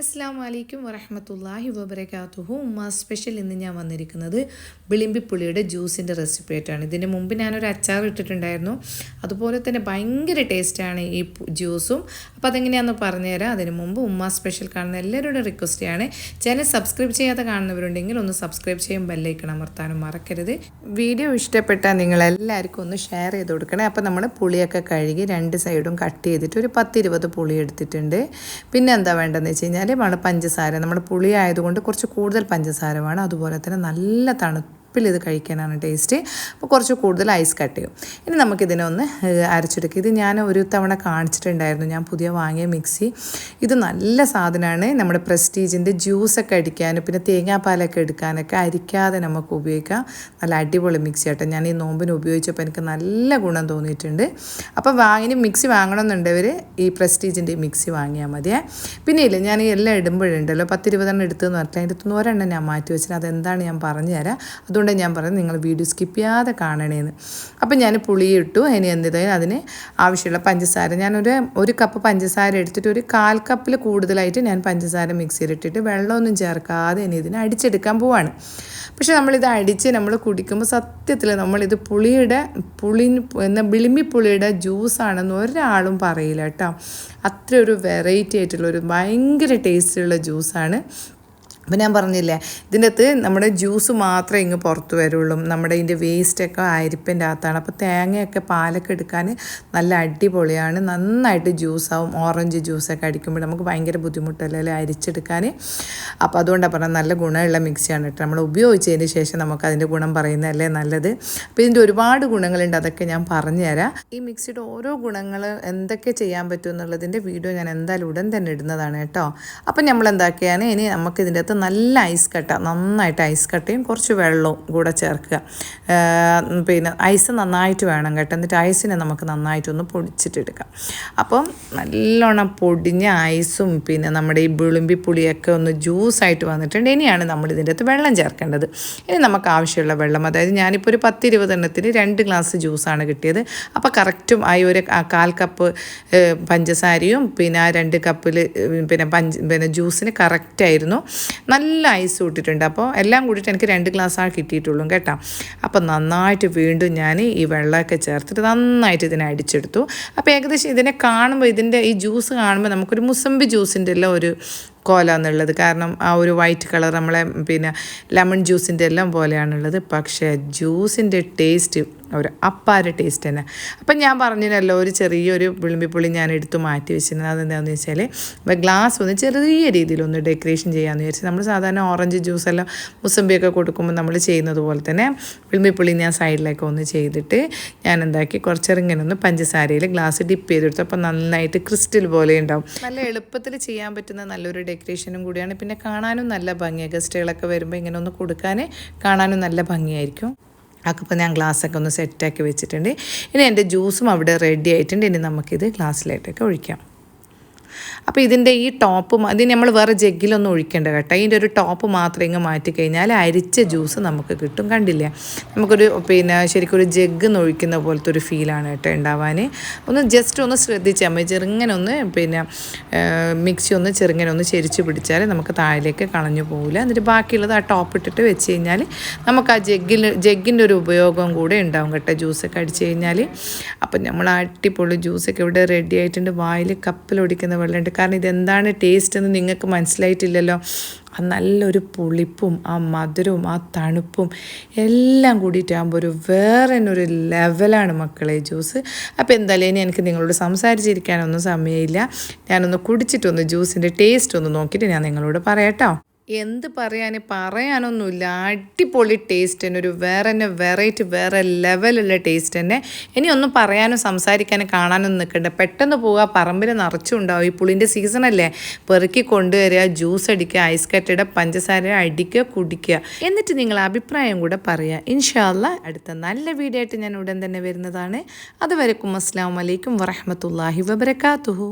അസ്സാം വലൈക്കും വറഹമത്തല്ലാഹി വബർക്കാത്തുഹു ഉമ്മ സ്പെഷ്യൽ ഇന്ന് ഞാൻ വന്നിരിക്കുന്നത് വിളിമ്പിപ്പുളിയുടെ ജ്യൂസിന്റെ റെസിപ്പി ആയിട്ടാണ്. ഇതിന് മുമ്പ് ഞാനൊരു അച്ചാർ ഇട്ടിട്ടുണ്ടായിരുന്നു. അതുപോലെ തന്നെ ഭയങ്കര ടേസ്റ്റാണ് ഈ ജ്യൂസും അപ്പോൾ അതെങ്ങനെയാണെന്ന് പറഞ്ഞുതരാം. അതിന് മുമ്പ് ഉമ്മ സ്പെഷ്യൽ കാണുന്ന എല്ലാവരുടെ റിക്വസ്റ്റാണ് ചാനൽ സബ്സ്ക്രൈബ് ചെയ്യാതെ കാണുന്നവരുണ്ടെങ്കിൽ ഒന്ന് സബ്സ്ക്രൈബ് ചെയ്യും ബെല്ലൈക്കണം അമർത്താനും മറക്കരുത്. വീഡിയോ ഇഷ്ടപ്പെട്ടാൽ നിങ്ങളെല്ലാവർക്കും ഒന്ന് ഷെയർ ചെയ്ത് കൊടുക്കണേ. അപ്പോൾ നമ്മൾ പുളിയൊക്കെ കഴുകി രണ്ട് സൈഡും കട്ട് ചെയ്തിട്ട് ഒരു പത്തിരുപത് പുളി എടുത്തിട്ടുണ്ട്. പിന്നെ എന്താ വേണ്ടതെന്ന് വെച്ച് നമ്മൾ പഞ്ചസാര. നമ്മൾ പുളി ആയതുകൊണ്ട് കുറച്ച് കൂടുതൽ പഞ്ചസാര വേണം അതുപോലെ തന്നെ നല്ല തണുപ്പിൽ ഇത് കഴിക്കാനാണ് ടേസ്റ്റ്. അപ്പോൾ കുറച്ച് കൂടുതൽ ഐസ് കട്ട് ചെയ്യും. ഇനി നമുക്കിതിനെ ഒന്ന് അരച്ചെടുക്കുക ഇത് ഞാൻ ഒരു തവണ കാണിച്ചിട്ടുണ്ടായിരുന്നു. ഞാൻ പുതിയ വാങ്ങിയ മിക്സി. ഇത് നല്ല സാധനമാണ്. നമ്മുടെ പ്രസ്റ്റീജിന്റെ ജ്യൂസൊക്കെ അടിക്കാനും പിന്നെ തേങ്ങാപ്പാലൊക്കെ എടുക്കാനൊക്കെ അരിക്കാതെ നമുക്ക് ഉപയോഗിക്കാം. നല്ല അടിപൊളി മിക്സി ആട്ടെ. ഞാൻ ഈ നോമ്പിന് ഉപയോഗിച്ചപ്പോൾ എനിക്ക് നല്ല ഗുണം തോന്നിയിട്ടുണ്ട്. അപ്പോൾ വാങ്ങിന് മിക്സി വാങ്ങണമെന്നുണ്ടവർ ഈ പ്രസ്റ്റീജിന്റെ മിക്സി വാങ്ങിയാൽ മതിയേ. പിന്നെ ഇല്ല ഞാൻ എല്ലാം ഇടുമ്പോഴുണ്ടല്ലോ. പത്തിരുപതെണ്ണം എടുത്തെന്ന് പറഞ്ഞാൽ അതിന്റെ തൊണ്ണൂറെണ്ണം ഞാൻ മാറ്റി വെച്ചിട്ട് അതെന്താണ് ഞാൻ പറഞ്ഞു തരാം അതുകൊണ്ട് ഞാൻ പറയുന്നത് നിങ്ങൾ വീഡിയോ സ്കിപ്പ് ചെയ്യാതെ കാണണേന്ന്. അപ്പം ഞാൻ പുളി ഇട്ടു ഇനി എന്ത് അതിന് ആവശ്യമുള്ള പഞ്ചസാര. ഞാനൊരു ഒരു കപ്പ് പഞ്ചസാര എടുത്തിട്ട് ഒരു കാൽ കപ്പിൽ കൂടുതലായിട്ട് ഞാൻ പഞ്ചസാര മിക്സിയിലിട്ടിട്ട് വെള്ളമൊന്നും ചേർക്കാതെ ഇനി ഇതിനെ അടിച്ചെടുക്കാൻ പോവാണ്. പക്ഷേ നമ്മളിത് അടിച്ച് നമ്മൾ കുടിക്കുമ്പോൾ സത്യത്തിൽ നമ്മളിത് പുളിയുടെ പുളി എന്ന വിളിമ്പിപ്പുളിയുടെ ജ്യൂസാണെന്ന് ഒരാളും പറയില്ല കേട്ടോ. അത്ര ഒരു വെറൈറ്റി ആയിട്ടുള്ള ഒരു ഭയങ്കര ടേസ്റ്റുള്ള ജ്യൂസാണ്. അപ്പം ഞാൻ പറഞ്ഞില്ലേ ഇതിന്റെ അകത്ത് നമ്മുടെ ജ്യൂസ് മാത്രമേ ഇങ്ങ് പുറത്ത് വരുള്ളൂ. നമ്മുടെ ഇതിന്റെ വേസ്റ്റൊക്കെ അരിപ്പിന്റെ അകത്താണ്. അപ്പോൾ തേങ്ങയൊക്കെ പാലൊക്കെ എടുക്കാൻ നല്ല അടിപൊളിയാണ്. നന്നായിട്ട് ജ്യൂസാവും ഓറഞ്ച് ജ്യൂസൊക്കെ അടിക്കുമ്പോൾ നമുക്ക് ഭയങ്കര ബുദ്ധിമുട്ടല്ലേ അല്ലേ അരിച്ചെടുക്കാൻ? അപ്പോൾ അതുകൊണ്ടാണ് പറഞ്ഞത് നല്ല ഗുണമുള്ള മിക്സിയാണ് കേട്ടോ. നമ്മൾ ഉപയോഗിച്ചതിന് ശേഷം നമുക്ക് അതിന്റെ ഗുണം പറയുന്നതല്ലേ നല്ലത്. അപ്പോൾ ഇതിന്റെ ഒരുപാട് ഗുണങ്ങളുണ്ട് അതൊക്കെ ഞാൻ പറഞ്ഞുതരാം. ഈ മിക്സിയുടെ ഓരോ ഗുണങ്ങൾ എന്തൊക്കെ ചെയ്യാൻ പറ്റും എന്നുള്ളതിന്റെ വീഡിയോ ഞാൻ എന്തായാലും ഉടൻ തന്നെ ഇടുന്നതാണ് കേട്ടോ. അപ്പം നമ്മൾ എന്താക്കിയാണ്? ഇനി നമുക്ക് ഇതിന്റെ അകത്ത് നല്ല ഐസ് കട്ട നന്നായിട്ട് ഐസ് കട്ടയും കുറച്ച് വെള്ളവും കൂടെ ചേർക്കുക. പിന്നെ ഐസ് നന്നായിട്ട് വേണം കേട്ടോ. എന്നിട്ട് ഐസിനെ നമുക്ക് നന്നായിട്ടൊന്ന് പൊടിച്ചിട്ടെടുക്കാം. അപ്പം നല്ലോണം പൊടിഞ്ഞ ഐസും പിന്നെ നമ്മുടെ ഈ വിളുമ്പി പുളിയൊക്കെ ഒന്ന് ജ്യൂസായിട്ട് വന്നിട്ടുണ്ട്. ഇനിയാണ് നമ്മൾ ഇതിന്റെ അകത്ത് വെള്ളം ചേർക്കേണ്ടത്. ഇനി നമുക്ക് ആവശ്യമുള്ള വെള്ളം അതായത് ഞാനിപ്പോൾ ഒരു പത്തിരുപത് എണ്ണത്തിന് രണ്ട് ഗ്ലാസ് ജ്യൂസാണ് കിട്ടിയത്. അപ്പോൾ കറക്റ്റും ആ ഒരു കാൽ കപ്പ് പഞ്ചസാരയും പിന്നെ ആ രണ്ട് കപ്പിൽ പിന്നെ പഞ്ച് പിന്നെ ജ്യൂസിന് കറക്റ്റായിരുന്നു. നല്ല ഐസ് ഇട്ടിട്ടുണ്ട് അപ്പോൾ എല്ലാം കൂടിയിട്ട് എനിക്ക് രണ്ട് ഗ്ലാസ്സാണ് കിട്ടിയിട്ടുള്ളൂ കേട്ടോ. അപ്പോൾ നന്നായിട്ട് വീണ്ടും ഞാൻ ഈ വെള്ളമൊക്കെ ചേർത്തിട്ട് നന്നായിട്ട് ഇതിനെ അടിച്ചെടുത്തു. അപ്പോൾ ഏകദേശം ഇതിനെ കാണുമ്പോൾ ഇതിന്റെ ഈ ജ്യൂസ് കാണുമ്പോൾ നമുക്കൊരു മുസമ്പി ജ്യൂസിന്റെ എല്ലാം ഒരു കോല എന്നുള്ളത്. കാരണം ആ ഒരു വൈറ്റ് കളർ നമ്മളെ പിന്നെ ലെമൺ ജ്യൂസിന്റെ എല്ലാം പോലെയാണുള്ളത്. പക്ഷേ ജ്യൂസിന്റെ ടേസ്റ്റ് ഒരു അപ്പാര ടേസ്റ്റ് തന്നെ. അപ്പം ഞാൻ പറഞ്ഞില്ലല്ലോ ഒരു ചെറിയൊരു വിളിമ്പിപ്പുള്ളി ഞാൻ എടുത്ത് മാറ്റി വെച്ചിരുന്നത് അതെന്താണെന്ന് വെച്ചാൽ ഗ്ലാസ് ഒന്ന് ചെറിയ രീതിയിലൊന്ന് ഡെക്കറേഷൻ ചെയ്യാമെന്ന് വിചാരിച്ചു നമ്മൾ സാധാരണ ഓറഞ്ച് ജ്യൂസെല്ലാം മുസമ്പിയൊക്കെ കൊടുക്കുമ്പോൾ നമ്മൾ ചെയ്യുന്നത് പോലെ തന്നെ വിളിമ്പിപ്പുള്ളി ഞാൻ സൈഡിലേക്ക് ഒന്ന് ചെയ്തിട്ട് ഞാൻ എന്താക്കി കുറച്ചിറങ്ങനെ ഒന്ന് പഞ്ചസാരയിൽ ഗ്ലാസ് ഡിപ്പ് ചെയ്തെടുത്തു. അപ്പോൾ നന്നായിട്ട് ക്രിസ്റ്റൽ പോലെ ഉണ്ടാവും. നല്ല എളുപ്പത്തിൽ ചെയ്യാൻ പറ്റുന്ന നല്ലൊരു ഡെക്കറേഷനും കൂടിയാണ്. പിന്നെ കാണാനും നല്ല ഭംഗിയാണ് ഗസ്റ്റുകളൊക്കെ വരുമ്പോൾ ഇങ്ങനെ ഒന്ന് കൊടുക്കാൻ കാണാനും നല്ല ഭംഗിയായിരിക്കും. അപ്പോൾ ഞാൻ ഗ്ലാസ്സൊക്കെ ഒന്ന് സെറ്റാക്കി വെച്ചിട്ടുണ്ട്. ഇനി എന്റെ ജ്യൂസും അവിടെ റെഡി ആയിട്ടുണ്ട്. ഇനി നമുക്കിത് ഗ്ലാസ്സിലായിട്ടൊക്കെ ഒഴിക്കാം. അപ്പോൾ ഇതിന്റെ ഈ ടോപ്പ് ഇത് നമ്മൾ വേറെ ജഗ്ഗിലൊന്നും ഒഴിക്കേണ്ട കേട്ടോ. ഇതിന്റെ ഒരു ടോപ്പ് മാത്രം ഇങ്ങ് മാറ്റി കഴിഞ്ഞാൽ അരിച്ച ജ്യൂസ് നമുക്ക് കിട്ടും. കണ്ടില്ലേ? നമുക്കൊരു പിന്നെ ശരിക്കും ഒരു ജഗ്ഗ് ഒഴിക്കുന്ന പോലത്തെ ഒരു ഫീലാണ് കേട്ടോ ഉണ്ടാവാൻ. ഒന്ന് ജസ്റ്റ് ഒന്ന് ശ്രദ്ധിച്ചാൽ മതി. ചെറുങ്ങനെ ഒന്ന് പിന്നെ മിക്സി ഒന്ന് ചെറുങ്ങനെ ഒന്ന് ചെരിച്ച് പിടിച്ചാൽ നമുക്ക് താഴേക്ക് കളഞ്ഞു പോകില്ല എന്നിട്ട് ബാക്കിയുള്ളത് ആ ടോപ്പ് ഇട്ടിട്ട് വെച്ച് കഴിഞ്ഞാൽ നമുക്ക് ആ ജഗ്ഗിൽ ജഗ്ഗിന്റെ ഒരു ഉപയോഗം കൂടെ ഉണ്ടാവും കേട്ടോ ജ്യൂസൊക്കെ അടിച്ച് കഴിഞ്ഞാൽ. അപ്പം നമ്മൾ അടിപൊളി ജ്യൂസൊക്കെ ഇവിടെ റെഡി ആയിട്ടുണ്ട്. വായിൽ കപ്പിലൊടിക്കുന്ന വെള്ളമുണ്ട്. കാരണം ഇതെന്താണ് ടേസ്റ്റ് എന്ന് നിങ്ങൾക്ക് മനസ്സിലായിട്ടില്ലല്ലോ. ആ നല്ലൊരു പുളിപ്പും ആ മധുരവും ആ തണുപ്പും എല്ലാം കൂടിയിട്ടാകുമ്പോൾ ഒരു വേറെ തന്നെ ഒരു ലെവലാണ് മക്കളെ ജ്യൂസ് അപ്പോൾ എന്തായാലും ഇനി എനിക്ക് നിങ്ങളോട് സംസാരിച്ചിരിക്കാനൊന്നും സമയമില്ല. ഞാനൊന്ന് കുടിച്ചിട്ടൊന്ന് ജ്യൂസിന്റെ ടേസ്റ്റ് ഒന്ന് നോക്കിയിട്ട് ഞാൻ നിങ്ങളോട് പറയാട്ടോ. എന്ത് പറയാൻ പറയാനൊന്നുമില്ല. അടിപൊളി ടേസ്റ്റ് തന്നെ ഒരു വേറെ തന്നെ വെറൈറ്റി വേറെ ലെവലുള്ള ടേസ്റ്റ് തന്നെ ഇനി ഒന്നും പറയാനും സംസാരിക്കാനും കാണാനും നിൽക്കണ്ട. പെട്ടെന്ന് പോവുക പറമ്പിൽ നിറച്ചുണ്ടാവും. ഈ പുളിന്റെ സീസണല്ലേ പെറുക്കി കൊണ്ടുവരിക ജ്യൂസ് അടിക്കുക ഐസ് കട്ടയുടെ പഞ്ചസാര അടിക്കുക കുടിക്കുക. എന്നിട്ട് നിങ്ങൾ അഭിപ്രായം കൂടെ പറയുക. ഇൻഷാല്ല അടുത്ത നല്ല വീഡിയോ ആയിട്ട് ഞാൻ ഉടൻ തന്നെ വരുന്നതാണ്. അതുവരെക്കും അസ്സാം വലൈക്കും വറഹമത്തല്ലാഹി വബർക്കാത്തുഹു